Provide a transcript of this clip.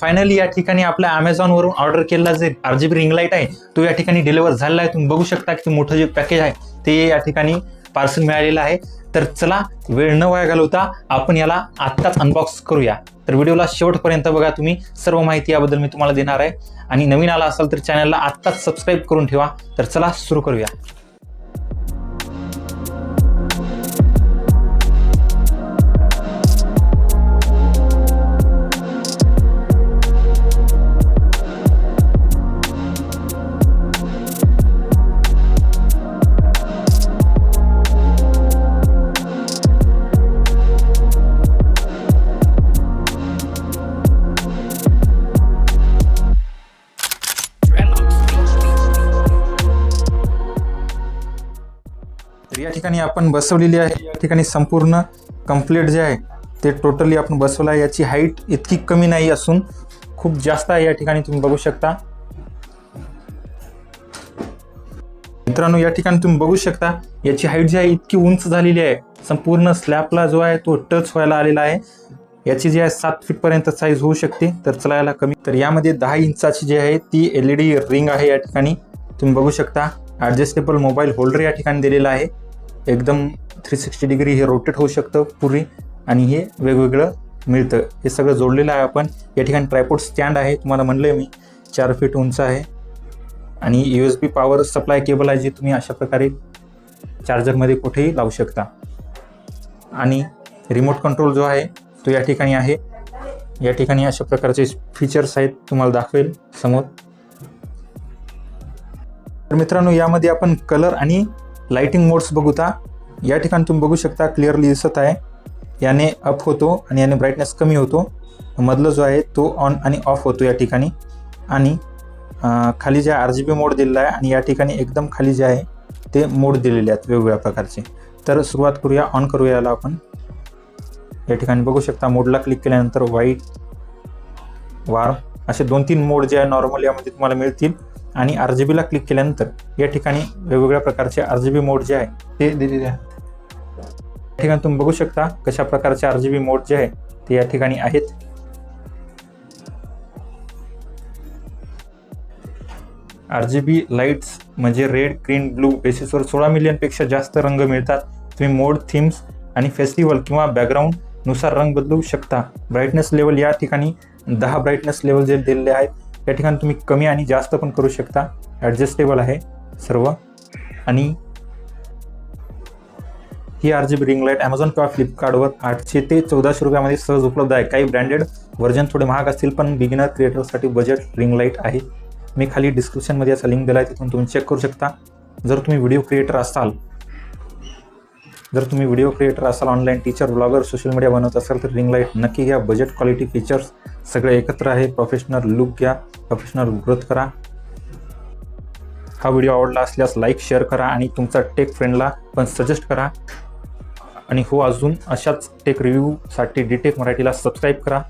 Finally या ठिकाणी आपल्या Amazon वरून ऑर्डर केलेला जे आरजीबी रिंग लाइट आहे तो या ठिकाणी डिलिव्हर झालेला आहे. तुम्ही बघू शकता की मोठं जे पॅकेज आहे ते या ठिकाणी पार्सल मिळालेलं आहे. तर चला वेळ न वाया घालवता आपण याला आत्ताच अनबॉक्स करूया. तर व्हिडिओला शेवटपर्यंत बघा तुम्ही. सर्व माहिती याबद्दल मी तुम्हाला देणार आहे. आणि नवीन आला असाल तर चॅनलला आत्ताच सबस्क्राईब करून ठेवा. तर चला सुरू करूया. या ठिकाणी आपण बसवलेली आहे. या ठिकाणी संपूर्ण कंप्लीट जे आहे ते टोटली आपण बसवलं आहे. याची हाईट इतकी कमी नाही असून खूप जास्त आहे या ठिकाणी तुम्ही बघू शकता. मित्रांनो या ठिकाणी तुम्ही बघू शकता याची हाईट जी आहे इतकी उंच झालेली आहे. संपूर्ण स्लॅबला जो आहे तो टच व्हायला आलेला आहे. याची जी आहे सात फीटपर्यंत साईज होऊ शकते तर चला याला कमी. तर यामध्ये दहा इंचाची जी आहे ती एल ई डी रिंग आहे या ठिकाणी. तुम्ही बघू शकता ॲडजस्टेबल मोबाईल होल्डर या ठिकाणी दिलेला आहे. एकदम थ्री सिक्स्टी डिग्री हे रोटेट होऊ शकतं पुरी आणि हे वेगवेगळं मिळतं. हे सगळं जोडलेलं आहे आपण. या ठिकाणी ट्रायपोर्ट स्टँड आहे तुम्हाला म्हणलं मी. चार फीट उंच आहे. आणि U S B power supply cable आहे जे तुम्ही अशा प्रकारे चार्जरमध्ये कुठेही लावू शकता. आणि रिमोट कंट्रोल जो आहे तो या ठिकाणी आहे. या ठिकाणी अशा प्रकारचे फीचर्स आहेत तुम्हाला दाखवेल समोर. तर मित्रांनो यामध्ये आपण कलर आणि लाइटिंग मोड्स बघूता. या ठिकाणी तुम्ही बघू शकता क्लिअरली दिसत आहे. याने अप होतो आणि याने ब्राईटनेस कमी होतो. मधलं जो आहे तो ऑन आणि ऑफ होतो या ठिकाणी. आणि खाली जे आर जी बी मोड दिलेला आहे आणि या ठिकाणी एकदम खाली जे आहे ते मोड दिलेले आहेत वेगवेगळ्या प्रकारचे. तर सुरुवात करूया ऑन करूया याला आपण. या ठिकाणी बघू शकता मोडला क्लिक केल्यानंतर व्हाईट वार असे दोन तीन मोड जे आहे नॉर्मल यामध्ये तुम्हाला मिळतील. आणि आर जी बीला क्लिक केल्यानंतर या ठिकाणी वेगवेगळ्या प्रकारचे आर जी बी मोड जे आहे ते दिलेले आहे या ठिकाणी तुम्ही बघू शकता कशा प्रकारचे आर जी बी मोड जे आहे ते या ठिकाणी आहेत. आर जी बी लाईट्स म्हणजे रेड ग्रीन ब्लू बेसिसवर सोळा मिलियनपेक्षा जास्त रंग मिळतात. तुम्ही मोड थीम्स आणि फेस्टिवल किंवा बॅकग्राऊंडनुसार रंग बदलू शकता. ब्राईटनेस लेवल या ठिकाणी दहा ब्राईटनेस लेवल जे दिलेले आहेत. या ठिकाणी तुम्ही कमी आणि जास्त पण करू शकता. ॲडजस्टेबल आहे सर्व. आणि ही R G B ring light Amazon किंवा फ्लिपकार्टवर आठशे ते चौदाशे रुपयामध्ये सहज उपलब्ध आहे. काही ब्रँडेड व्हर्जन थोडे महाग असतील पण बिगिनर क्रिएटरसाठी बजेट रिंग लाइट आहे. मी खाली डिस्क्रिप्शनमध्ये याचा लिंक दिला आहे तिथून तुम्ही चेक करू शकता. जर तुम्ही व्हिडिओ क्रिएटर असाल जर तुम्ही व्हिडिओ क्रिएटर असाल online teacher blogger social media बनवत असाल तर रिंग लाइट नक्की घ्या. बजेट क्वालिटी फीचर्स सगळे एकत्र आहे. प्रोफेशनल लुक घ्या. प्रोफेशनल ग्रोथ करा. हा व्हिडिओ आवडला असल्यास लाईक शेअर करा आणि तुमचा टेक फ्रेंडला पण सजेस्ट करा. आणि हो अजून अशाच टेक रिव्ह्यूसाठी डिटेक मराठीला सबस्क्राईब करा.